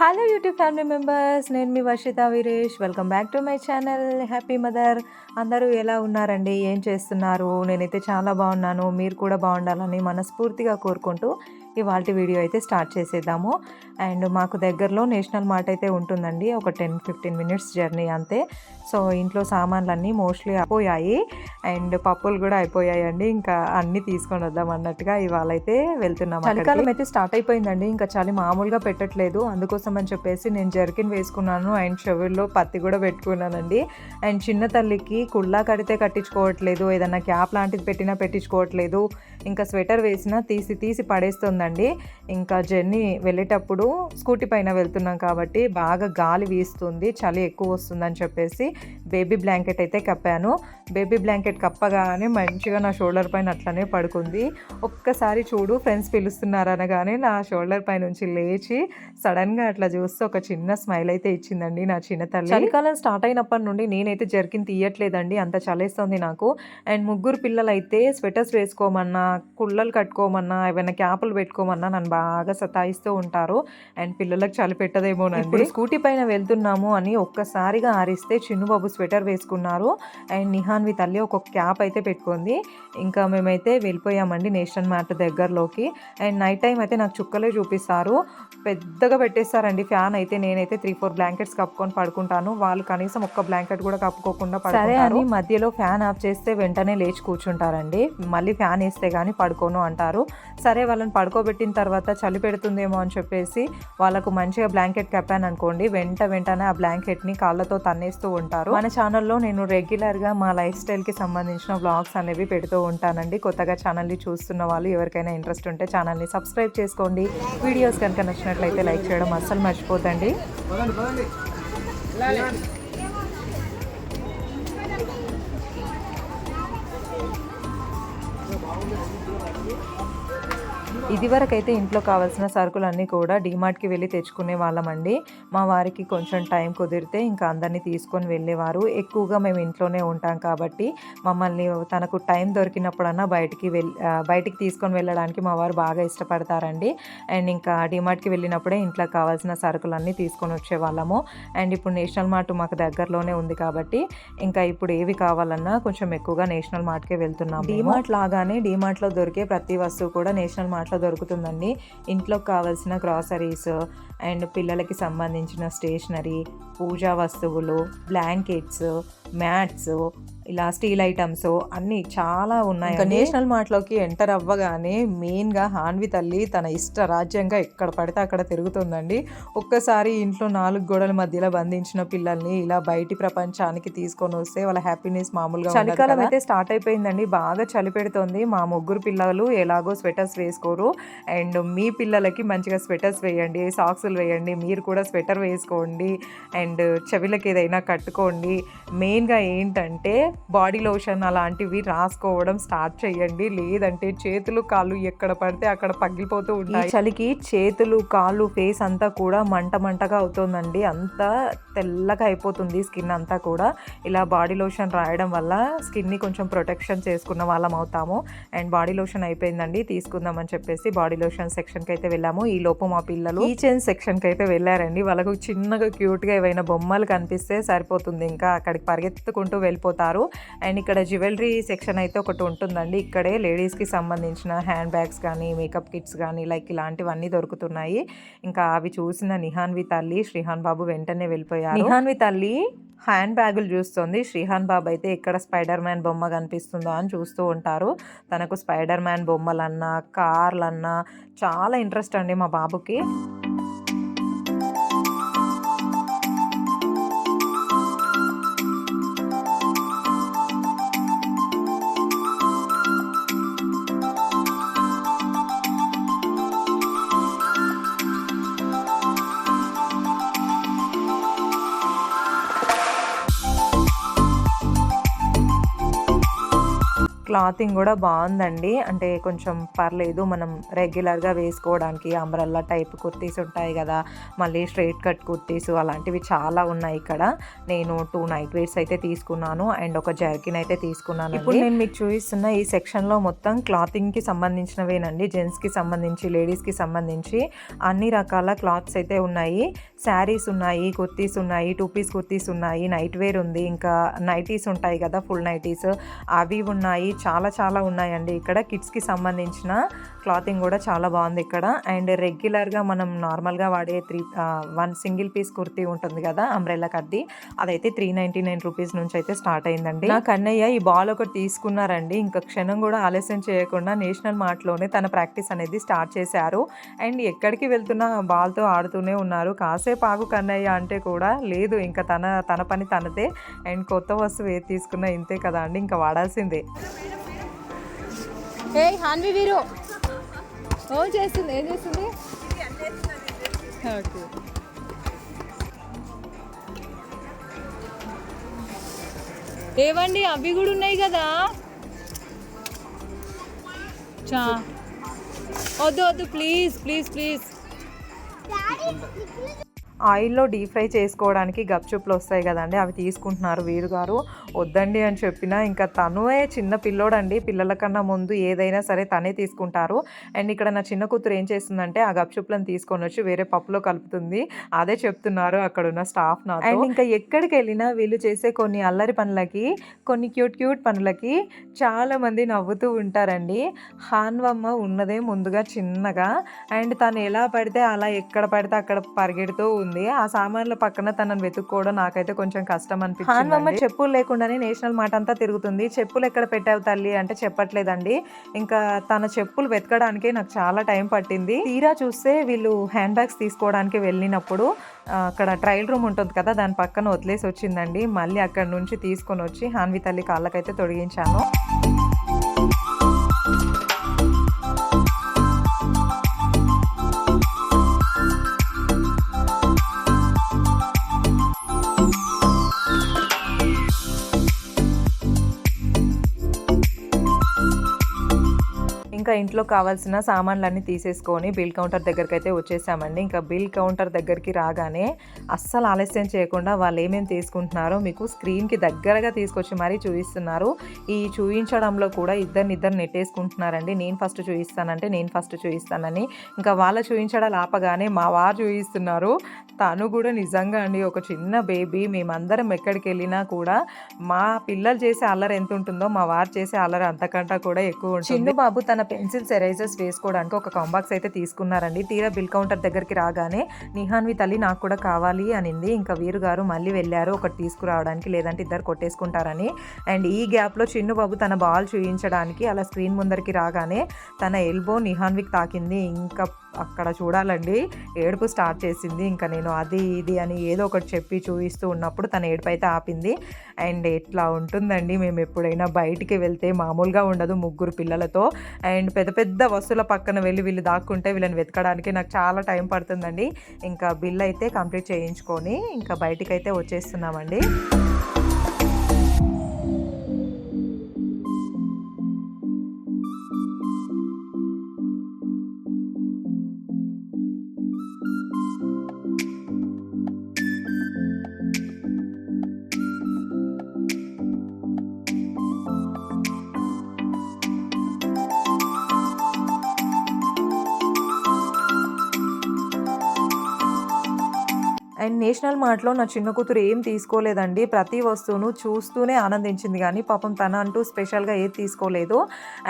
Hello YouTube family members నేను మీ Varshitha Veeresh. Welcome back to my channel happy mother అందరూ ఎలా ఉన్నారండి? ఏం చేస్తున్నారు? నేనైతే చాలా బాగున్నాను. మీరు కూడా బాగుండాలని మనస్ఫూర్తిగా కోరుకుంటూ ఇవాళ వీడియో అయితే స్టార్ట్ చేసేద్దాము. అండ్ మాకు దగ్గరలో నేషనల్ మార్ట్ అయితే ఉంటుందండి. ఒక టెన్ ఫిఫ్టీన్ మినిట్స్ జర్నీ అంతే. సో ఇంట్లో సామాన్లన్నీ మోస్ట్లీ అయిపోయాయి. అండ్ పప్పులు కూడా అయిపోయాయండి. ఇంకా అన్నీ తీసుకొని వద్దాం అన్నట్టుగా ఇవాళ అయితే వెళ్తున్నాం చలికాలం అయితే స్టార్ట్ అయిపోయిందండి. ఇంకా చలి మామూలుగా పెట్టట్లేదు. అందుకోసం అని చెప్పేసి నేను జర్కిన్ వేసుకున్నాను. అండ్ షెవిల్లో పత్తి కూడా పెట్టుకున్నానండి. అండ్ చిన్న తల్లికి కుళ్ళా కడితే కట్టించుకోవట్లేదు. ఏదన్నా క్యాప్ లాంటిది పెట్టినా పెట్టించుకోవట్లేదు. ఇంకా స్వెటర్ వేసినా తీసి తీసి పడేస్తుందండి. ఇంకా జర్నీ వెళ్ళేటప్పుడు స్కూటీ పైన వెళ్తున్నాం కాబట్టి బాగా గాలి వీస్తుంది చలి ఎక్కువ వస్తుందని చెప్పేసి బేబీ బ్లాంకెట్ అయితే కప్పాను. బేబీ బ్లాంకెట్ కప్పగానే మంచిగా నా షోల్డర్ పైన అట్లనే పడుకుంది. ఒక్కసారి చూడు ఫ్రెండ్స్ పిలుస్తున్నారు అనగానే నా షోల్డర్ పై నుంచి లేచి సడన్గా అట్లా చూస్తే ఒక చిన్న స్మైల్ అయితే ఇచ్చిందండి నా చిన్న తల్లి. చలికాలం స్టార్ట్ అయినప్పటి నుండి నేనైతే జర్కిన్ తీయట్లేదండి అంత చలేస్తుంది నాకు. అండ్ ముగ్గురు పిల్లలైతే స్వెటర్స్ వేసుకోమన్నా కుళ్ళలు కట్టుకోమన్నా ఏమైనా క్యాపులు పెట్టుకోమన్నా నన్ను బాగా సతాయిస్తూ ఉంటారు. అండ్ పిల్లలకు చలి పెట్టదేమోనండి. స్కూటీ పైన వెళ్తున్నాము అని ఒక్కసారిగా ఆరిస్తే చిన్నుబాబు స్వెటర్ వేసుకున్నారు. అండ్ నిహాన్వి తల్లి ఒక క్యాప్ అయితే పెట్టుకుంది. ఇంకా మేమైతే వెళ్ళిపోయామండి నేషనల్ మ్యాట్ దగ్గరలోకి. అండ్ నైట్ టైం అయితే నాకు చుక్కలే చూపిస్తారు. పెద్దగా పెట్టేస్తారండి ఫ్యాన్ అయితే. నేనైతే త్రీ ఫోర్ బ్లాంకెట్స్ కప్పుకొని పడుకుంటాను. వాళ్ళు కనీసం ఒక్క బ్లాంకెట్ కూడా కప్పుకోకుండా అని మధ్యలో ఫ్యాన్ ఆఫ్ చేస్తే వెంటనే లేచి కూర్చుంటారండి. మళ్ళీ ఫ్యాన్ వేస్తే కానీ పడుకోను అంటారు. సరే వాళ్ళని పడుకోబెట్టిన తర్వాత చలి పెడుతుందేమో అని చెప్పేసి వాళ్ళకు మంచిగా బ్లాంకెట్ కప్పాను అనుకోండి. వెంట వెంటనే ఆ బ్లాంకెట్ని కాళ్ళతో తన్నేస్తూ ఉంటారు. మన ఛానల్లో నేను రెగ్యులర్గా మా లైఫ్ స్టైల్కి సంబంధించిన బ్లాగ్స్ అనేవి పెడుతూ ఉంటానండి. కొత్తగా ఛానల్ని చూస్తున్న వాళ్ళు ఎవరికైనా ఇంట్రెస్ట్ ఉంటే ఛానల్ని సబ్స్క్రైబ్ చేసుకోండి. వీడియోస్ కనుక నచ్చినట్లయితే లైక్ చేయడం అస్సలు మర్చిపోతండి 뭐 마음에 안 들어가지? ఇదివరకైతే ఇంట్లో కావాల్సిన సరుకులన్నీ కూడా డీమార్ట్కి వెళ్ళి తెచ్చుకునే వాళ్ళమండి. మా వారికి కొంచెం టైం కుదిరితే ఇంకా అందరినీ తీసుకొని వెళ్ళేవారు. ఎక్కువగా మేము ఇంట్లోనే ఉంటాం కాబట్టి మమ్మల్ని తనకు టైం దొరికినప్పుడన్నా బయటికి వెళ్ళి బయటికి తీసుకొని వెళ్ళడానికి మా వారు బాగా ఇష్టపడతారండి. అండ్ ఇంకా డీమార్ట్కి వెళ్ళినప్పుడే ఇంట్లో కావాల్సిన సరుకులన్నీ తీసుకొని వచ్చేవాళ్ళము. అండ్ ఇప్పుడు నేషనల్ మార్ట్ మాకు దగ్గరలోనే ఉంది కాబట్టి ఇంకా ఇప్పుడు ఏవి కావాలన్నా కొంచెం ఎక్కువగా నేషనల్ మార్ట్కే వెళ్తున్నాం డీమార్ట్ లాగానే డీమార్ట్లో దొరికే ప్రతి వస్తువు కూడా నేషనల్ మార్ట్లో దొరుకుతుందండి. ఇంట్లో కావాల్సిన గ్రాసరీస్ అండ్ పిల్లలకి సంబంధించిన స్టేషనరీ పూజా వస్తువులు బ్లాంకెట్స్ మ్యాట్స్ ఇలా స్టీల్ ఐటమ్స్ అన్నీ చాలా ఉన్నాయి ఇంకా నేషనల్ మార్ట్లోకి ఎంటర్ అవ్వగానే మెయిన్గా హాన్వి తల్లి తన ఇష్ట రాజ్యంగా ఎక్కడ పడితే అక్కడ తిరుగుతుందండి. ఒక్కసారి ఇంట్లో నాలుగు గోడల మధ్యలో బంధించిన పిల్లల్ని ఇలా బయటి ప్రపంచానికి తీసుకొని వస్తే వాళ్ళ హ్యాపీనెస్ మామూలుగా చలికాలం అయితే స్టార్ట్ అయిపోయిందండి. బాగా చలి పెడుతుంది. మా ముగ్గురు పిల్లలు ఎలాగో స్వెటర్స్ వేసుకోరు. అండ్ మీ పిల్లలకి మంచిగా స్వెటర్స్ వేయండి సాక్సులు వేయండి మీరు కూడా స్వెటర్ వేసుకోండి అండ్ చెవిలకి ఏదైనా కట్టుకోండి. మెయిన్గా ఏంటంటే బాడీ లోషన్ అలాంటివి రాసుకోవడం స్టార్ట్ చేయండి. లేదంటే చేతులు కాళ్ళు ఎక్కడ పడితే అక్కడ పగిలిపోతూ ఉంటాయి. చలికి చేతులు కాళ్ళు ఫేస్ అంతా కూడా మంట మంటగా అవుతుందండి. అంతా తెల్లగా అయిపోతుంది స్కిన్ అంతా కూడా. ఇలా బాడీ లోషన్ రాయడం వల్ల స్కిన్ని కొంచెం ప్రొటెక్షన్ చేసుకున్న వాళ్ళం అవుతాము. అండ్ బాడీ లోషన్ అయిపోయిందండి తీసుకుందామని చెప్పేసి బాడీ లోషన్ సెక్షన్కి అయితే వెళ్ళాము. ఈ లోపు మా పిల్లలు కిచెన్ సెక్షన్కి అయితే వెళ్ళారండి. వాళ్ళకు చిన్నగా క్యూట్గా ఏవైనా బొమ్మలు కనిపిస్తే సరిపోతుంది. ఇంకా అక్కడికి పరిగెత్తుకుంటూ వెళ్ళిపోతారు. అండ్ ఇక్కడ జ్యువెలరీ సెక్షన్ అయితే ఒకటి ఉంటుందండి. ఇక్కడే లేడీస్కి సంబంధించిన హ్యాండ్ బ్యాగ్స్ కానీ మేకప్ కిట్స్ కానీ లైక్ ఇలాంటివన్నీ దొరుకుతున్నాయి. ఇంకా అవి చూసిన నిహాన్వి తల్లి శ్రీహాన్ బాబు వెంటనే వెళ్ళిపోయారు. నిహాన్వి తల్లి హ్యాండ్ బ్యాగులు చూస్తుంది. శ్రీహాన్ బాబు అయితే ఇక్కడ స్పైడర్ మ్యాన్ బొమ్మ కనిపిస్తుందో అని చూస్తూ ఉంటారు. తనకు స్పైడర్ మ్యాన్ బొమ్మలన్నా కార్లన్నా చాలా ఇంట్రెస్ట్ అండి మా బాబుకి. క్లాతింగ్ కూడా బాగుందండి. అంటే కొంచెం పర్లేదు మనం రెగ్యులర్గా వేసుకోవడానికి అంబ్రల్లా టైప్ కుర్తీస్ ఉంటాయి కదా మళ్ళీ స్ట్రైట్ కట్ కుర్తీస్ అలాంటివి చాలా ఉన్నాయి ఇక్కడ. నేను టూ నైట్ వేర్స్ అయితే తీసుకున్నాను అండ్ ఒక జర్కిన్ అయితే తీసుకున్నాను ఇప్పుడు నేను మీకు చూపిస్తున్న ఈ సెక్షన్లో మొత్తం క్లాతింగ్కి సంబంధించినవేనండి జెంట్స్కి సంబంధించి లేడీస్కి సంబంధించి అన్ని రకాల క్లాత్స్ అయితే ఉన్నాయి. శారీస్ ఉన్నాయి కుర్తీస్ ఉన్నాయి టూ పీస్ కుర్తీస్ ఉన్నాయి నైట్ వేర్ ఉంది ఇంకా నైటీస్ ఉంటాయి కదా ఫుల్ నైటీస్. అవి ఉన్నాయి చాలా చాలా ఉన్నాయండి. ఇక్కడ కిడ్స్కి సంబంధించిన క్లాతింగ్ కూడా చాలా బాగుంది ఇక్కడ. అండ్ రెగ్యులర్గా మనం నార్మల్గా వాడే three one single piece kurti ఉంటుంది కదా అంబ్రెల్లా కడ్ది అదైతే త్రీ నైంటీ నైన్ రూపీస్ నుంచి అయితే స్టార్ట్ అయిందండి. నా కన్నయ్య ఈ బాల్ ఒకటి తీసుకున్నారండి. ఇంకా క్షణం కూడా ఆలస్యం చేయకుండా నేషనల్ మార్ట్లోనే తన ప్రాక్టీస్ అనేది స్టార్ట్ చేశారు. అండ్ ఎక్కడికి వెళ్తున్నా బాల్తో ఆడుతూనే ఉన్నారు. కాసేపు ఆగు కన్నయ్య అంటే కూడా లేదు ఇంకా తన తన పని తనదే. అండ్ కొత్త వస్తువు ఏది తీసుకున్నా ఇంతే కదా అండి ఇంకా వాడాల్సిందే. ఏ హాన్వి వీరు. ఏం చేస్తుంది ఏం చేస్తుంది ఓకే. ఏవండి అవి కూడా ఉన్నాయి కదా? చా. వద్దు వద్దు ప్లీజ్ ప్లీజ్ ప్లీజ్ ఆయిల్లో డీప్ ఫ్రై చేసుకోవడానికి గప్చుప్లు వస్తాయి కదండి అవి తీసుకుంటున్నారు వీరు గారు. వద్దండి అని చెప్పినా ఇంకా తనువే చిన్న పిల్లోడండి పిల్లల కన్నా ముందు ఏదైనా సరే తనే తీసుకుంటారు. అండ్ ఇక్కడ నా చిన్న కూతురు ఏం చేస్తుందంటే ఆ గప్చుప్లను తీసుకొని వచ్చి వేరే పప్పులో కలుపుతుంది. అదే చెప్తున్నారు అక్కడ ఉన్న స్టాఫ్ నా అండ్ ఇంకా ఎక్కడికి వెళ్ళినా వీళ్ళు చేసే కొన్ని అల్లరి పనులకి కొన్ని క్యూట్ క్యూట్ పనులకి చాలా మంది నవ్వుతూ ఉంటారండి. హాన్వమ్మ ఉన్నదే ముందుగా చిన్నగా. అండ్ తను ఎలా పడితే అలా ఎక్కడ పడితే అక్కడ పరిగెడుతూ ఉంది ఆ సామాన్ల పక్కన తనని వెతుక్కోవడం నాకైతే కొంచెం కష్టం అనిపించింది అమ్మ చెప్పులు లేకుండానే నేషనల్ మాట అంతా తిరుగుతుంది. చెప్పులు ఎక్కడ పెట్టావు తల్లి అంటే చెప్పట్లేదండి. ఇంకా తన చెప్పులు వెతకడానికి నాకు చాలా టైం పట్టింది. తీరా చూస్తే వీళ్ళు హ్యాండ్ బ్యాగ్స్ తీసుకోవడానికి వెళ్ళినప్పుడు అక్కడ ట్రయల్ రూమ్ ఉంటుంది కదా దాని పక్కన వదిలేసి వచ్చిందండి. మళ్ళీ అక్కడ నుంచి తీసుకొని వచ్చి హాన్వి తల్లి కాళ్ళకైతే తొడిగించాను. ఇంకా ఇంట్లో కావాల్సిన సామాన్లన్నీ తీసేసుకొని బిల్ కౌంటర్ దగ్గరికి అయితే వచ్చేసామండి. ఇంకా బిల్ కౌంటర్ దగ్గరికి రాగానే అస్సలు ఆలస్యం చేయకుండా వాళ్ళు ఏమేమి తీసుకుంటున్నారో మీకు స్క్రీన్కి దగ్గరగా తీసుకొచ్చి మరీ చూపిస్తున్నారు. ఈ చూపించడంలో కూడా ఇద్దరిని ఇద్దరు నెట్టేసుకుంటున్నారండి. నేను ఫస్ట్ చూపిస్తానంటే నేను ఫస్ట్ చూపిస్తానని ఇంకా వాళ్ళ చూపించడాలు ఆపగానే మా వారు చూపిస్తున్నారు తను కూడా నిజంగా అండి ఒక చిన్న బేబీ. మేమందరం ఎక్కడికి వెళ్ళినా కూడా మా పిల్లలు చేసే అల్లరి ఎంత ఉంటుందో మా వారు చేసే అల్లరి అంతకంటే కూడా ఎక్కువ ఉంటుంది. చిన్న బాబు తన పెన్సిల్స్ ఎరైజర్స్ వేసుకోవడానికి ఒక కాంబాక్స్ అయితే తీసుకున్నారండి. తీరా బిల్ కౌంటర్ దగ్గరికి రాగానే నిహాన్వి తల్లి నాకు కూడా కావాలి అనింది. ఇంకా వీరు గారు మళ్ళీ వెళ్ళారు ఒకటి తీసుకురావడానికి లేదంటే ఇద్దరు కొట్టేసుకుంటారని. అండ్ ఈ గ్యాప్లో చిన్ను బాబు తన బాల్ చూయించడానికి అలా స్క్రీన్ ముందరికి రాగానే తన ఎల్బో నిహాన్వికి తాకింది. ఇంకా అక్కడ చూడాలండి. ఏడుపు స్టార్ట్ చేసింది. ఇంకా నేను అది ఇది అని ఏదో ఒకటి చెప్పి చూపిస్తూ ఉన్నప్పుడు తన ఏడుపు అయితే ఆపింది. అండ్ ఇట్లా ఉంటుందండి? మేము ఎప్పుడైనా బయటికి వెళ్తే మామూలుగా ఉండదు ముగ్గురు పిల్లలతో. అండ్ పెద్ద పెద్ద వస్తువుల పక్కన వెళ్ళి వీళ్ళు దాక్కుంటే వీళ్ళని వెతకడానికి నాకు చాలా టైం పడుతుందండి. ఇంకా బిల్ అయితే కంప్లీట్ చేయించుకొని ఇంకా బయటికి అయితే వచ్చేస్తున్నామండి. అండ్ నేషనల్ మార్ట్లో నా చిన్న కూతురు ఏం తీసుకోలేదండి. ప్రతి వస్తువును చూస్తూనే ఆనందించింది. కానీ పాపం తన అంటూ స్పెషల్గా ఏది తీసుకోలేదు.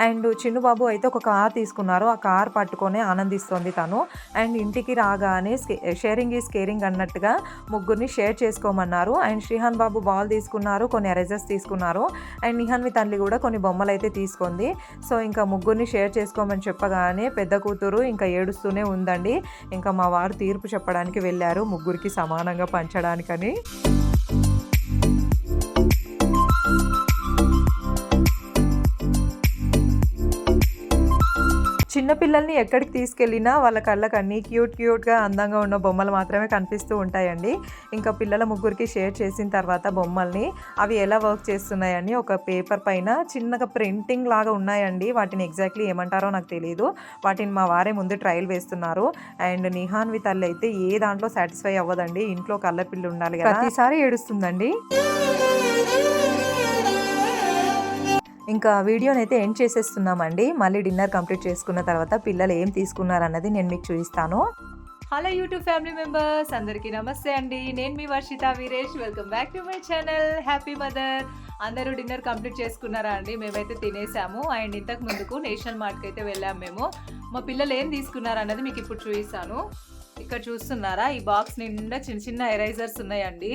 అండ్ చిన్నబాబు అయితే ఒక కార్ తీసుకున్నారు. ఆ కార్ పట్టుకొని ఆనందిస్తుంది తను. అండ్ ఇంటికి రాగానే షేరింగ్ ఈజ్ కేరింగ్ అన్నట్టుగా ముగ్గురిని షేర్ చేసుకోమన్నారు. అండ్ శ్రీహాన్ బాబు బాల్ తీసుకున్నారు. కొన్ని ఎరేజర్స్ తీసుకున్నారు. అండ్ నిహాన్వి తల్లి కూడా కొన్ని బొమ్మలు అయితే తీసుకుంది. సో ఇంకా ముగ్గురిని షేర్ చేసుకోమని చెప్పగానే పెద్ద కూతురు ఇంకా ఏడుస్తూనే ఉందండి. ఇంకా మా వారు తీర్పు చెప్పడానికి వెళ్ళారు ముగ్గురికి సమానంగా పంచడానికని చిన్న పిల్లల్ని ఎక్కడికి తీసుకెళ్ళినా వాళ్ళ కళ్ళకి అన్ని క్యూట్ క్యూట్గా అందంగా ఉన్న బొమ్మలు మాత్రమే కనిపిస్తూ ఉంటాయండి. ఇంకా పిల్లల ముగ్గురికి షేర్ చేసిన తర్వాత బొమ్మల్ని అవి ఎలా వర్క్ చేస్తున్నాయని ఒక పేపర్ పైన చిన్నగా ప్రింటింగ్ లాగా ఉన్నాయండి. వాటిని ఎగ్జాక్ట్లీ ఏమంటారో నాకు తెలియదు వాటిని మా వారే ముందు ట్రయల్ వేస్తున్నారు. అండ్ నిహాన్ వి తల్లి అయితే ఏ దాంట్లో సాటిస్ఫై అవ్వదండి? ఇంట్లో కళ్ళ పిల్లి ఉండాలి కదా. ప్రతిసారి ఏడుస్తుందండి. ఇంకా వీడియోని అయితే ఎండ్ చేసేస్తున్నామండి. మళ్ళీ డిన్నర్ కంప్లీట్ చేసుకున్న తర్వాత పిల్లలు ఏం తీసుకున్నారు అన్నది నేను మీకు చూపిస్తాను. హలో యూట్యూబ్ ఫ్యామిలీ మెంబర్స్ అందరికీ నమస్తే అండి. నేను మీ Varshitha Veeresh. Welcome back to my channel. Happy mother. అందరూ డిన్నర్ కంప్లీట్ చేసుకున్నారా అండి? మేమైతే తినేసాము. అండ్ ఇంతకు ముందుకు నేషనల్ మార్ట్కి అయితే వెళ్ళాము మేము. మా పిల్లలు ఏం తీసుకున్నారు అన్నది మీకు ఇప్పుడు చూపిస్తాను. ఇక్కడ చూస్తున్నారా? ఈ బాక్స్ నిండా చిన్న చిన్న ఎరైజర్స్ ఉన్నాయండి.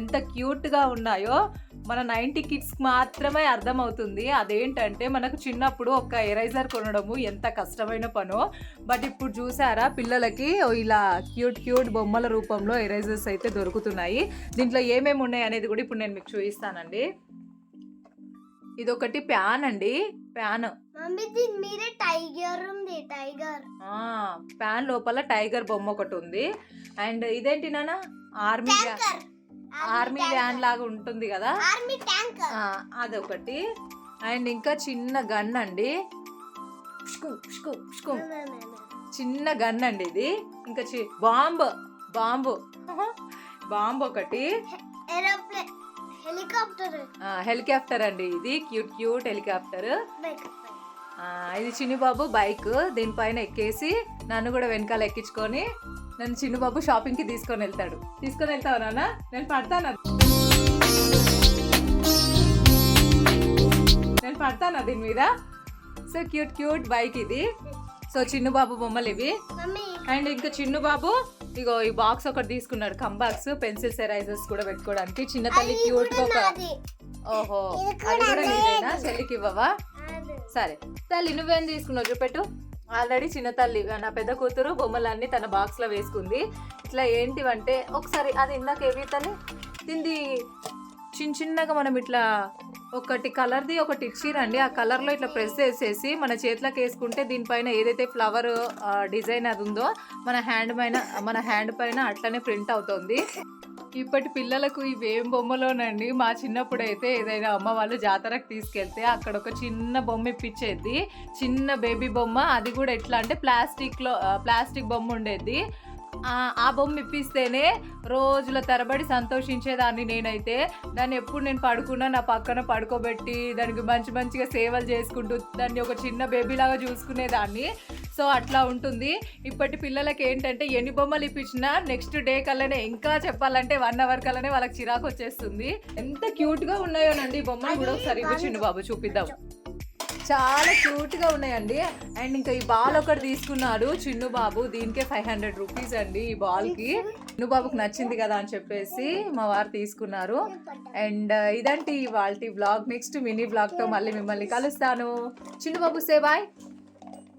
ఎంత క్యూట్గా ఉన్నాయో. మన నైంటీ కిడ్స్కి మాత్రమే అర్థమవుతుంది. అదేంటంటే మనకు చిన్నప్పుడు ఒక ఎరైజర్ కొనడము ఎంత కష్టమైన పనో. బట్ ఇప్పుడు చూసారా పిల్లలకి ఇలా క్యూట్ క్యూట్ బొమ్మల రూపంలో ఎరైజర్స్ అయితే దొరుకుతున్నాయి. దీంట్లో ఏమేమి ఉన్నాయి అనేది కూడా ఇప్పుడు నేను మీకు చూపిస్తానండి. ఇది ఒకటి ప్యాన్ అండి. ప్యాన్. టైగర్ ఉంది టైగర్. ప్యాన్ లోపల టైగర్ బొమ్మ ఒకటి ఉంది. అండ్ ఇదేంటి నాన్న? ఆర్మీ ఆర్మీ వ్యాన్ లాగా ఉంటుంది కదా? అదొకటి. అండ్ ఇంకా చిన్న గన్ అండి. చిన్న గన్ అండి ఇది. ఇంకా చి బాంబ్ బాంబు బాంబు ఒకటి. హెలికాప్టర్ హెలికాప్టర్ అండి ఇది. క్యూట్ క్యూట్ హెలికాప్టర్ ఇది చిన్నుబాబు బైక్ దీనిపైన ఎక్కేసి నన్ను కూడా వెనకాల ఎక్కించుకొని నన్ను చిన్నుబాబు షాపింగ్కి తీసుకొని వెళ్తాడు. తీసుకొని వెళ్తావు నాన్న? నేను పడతాను? నేను పడతాను దీని మీద? సో క్యూట్ క్యూట్ బైక్ ఇది. సో చిన్నుబాబు బొమ్మలు ఇవి. అండ్ ఇంకా చిన్ను బాబు ఇగో ఈ బాక్స్ ఒకటి తీసుకున్నాడు కంబాక్స్ పెన్సిల్స్ ఎరైజర్స్ కూడా పెట్టుకోవడానికి చిన్న తల్లి క్యూట్ కూడా ఒక. ఓహో అది కూడా నీదేనా? చెల్లికి ఇవ్వవా. సరే. తల్లి నువ్వేం తీసుకున్నావు? చూపెట్టు. ఆల్రెడీ చిన్న తల్లి నా పెద్ద కూతురు బొమ్మలన్నీ తన బాక్స్లో వేసుకుంది. ఇట్లా ఏంటివంటే ఒకసారి అది ఇందాక ఏవి తల్లి చిన్న చిన్నగా మనం ఇట్లా ఒకటి కలర్ది ఒకటి ఇచ్చిరండి. ఆ కలర్లో ఇట్లా ప్రెస్ చేసేసి మన చేతిలోకి వేసుకుంటే దీనిపైన ఏదైతే ఫ్లవర్ డిజైన్ అది ఉందో మన హ్యాండ్ పైన మన హ్యాండ్ పైన అట్లనే ప్రింట్ అవుతుంది. ఇప్పటి పిల్లలకు ఇవేం బొమ్మలోనండి. మా చిన్నప్పుడు అయితే ఏదైనా అమ్మ వాళ్ళు జాతరకు తీసుకెళ్తే అక్కడ ఒక చిన్న బొమ్మ ఇప్పించేది. చిన్న బేబీ బొమ్మ. అది కూడా ఎట్లా అంటే ప్లాస్టిక్లో ప్లాస్టిక్ బొమ్మ ఉండేది. ఆ, బొమ్మ ఇప్పిస్తేనే రోజుల తరబడి సంతోషించేదాన్ని నేనైతే. దాన్ని ఎప్పుడు నేను పడుకున్నా నా పక్కన పడుకోబెట్టి దానికి మంచి మంచిగా సేవలు చేసుకుంటూ దాన్ని ఒక చిన్న బేబీ లాగా చూసుకునేదాన్ని. సో అట్లా ఉంటుంది. ఇప్పటి పిల్లలకి ఏంటంటే ఎన్ని బొమ్మలు ఇప్పించినా నెక్స్ట్ డే కల్లనే ఇంకా చెప్పాలంటే వన్ అవర్ కల్లానే వాళ్ళకి చిరాకు వచ్చేస్తుంది. ఎంత క్యూట్గా ఉన్నాయోనండి ఈ బొమ్మలు కూడా ఒకసారి ఇప్పించండి బాబు చూపిద్దాం. చాలా క్యూట్గా ఉన్నాయండి. అండ్ ఇంకా ఈ బాల్ ఒకటి తీసుకున్నాడు చిన్ను బాబు. దీనికే ఫైవ్ హండ్రెడ్ రూపీస్ అండి ఈ బాల్కి చిన్ను బాబుకి నచ్చింది కదా అని చెప్పేసి మా వారు తీసుకున్నారు. అండ్ ఇదంటే వాళ్ళ బ్లాగ్ నెక్స్ట్ మినీ బ్లాగ్తో మళ్ళీ మిమ్మల్ని కలుస్తాను. Chinnu babu say bye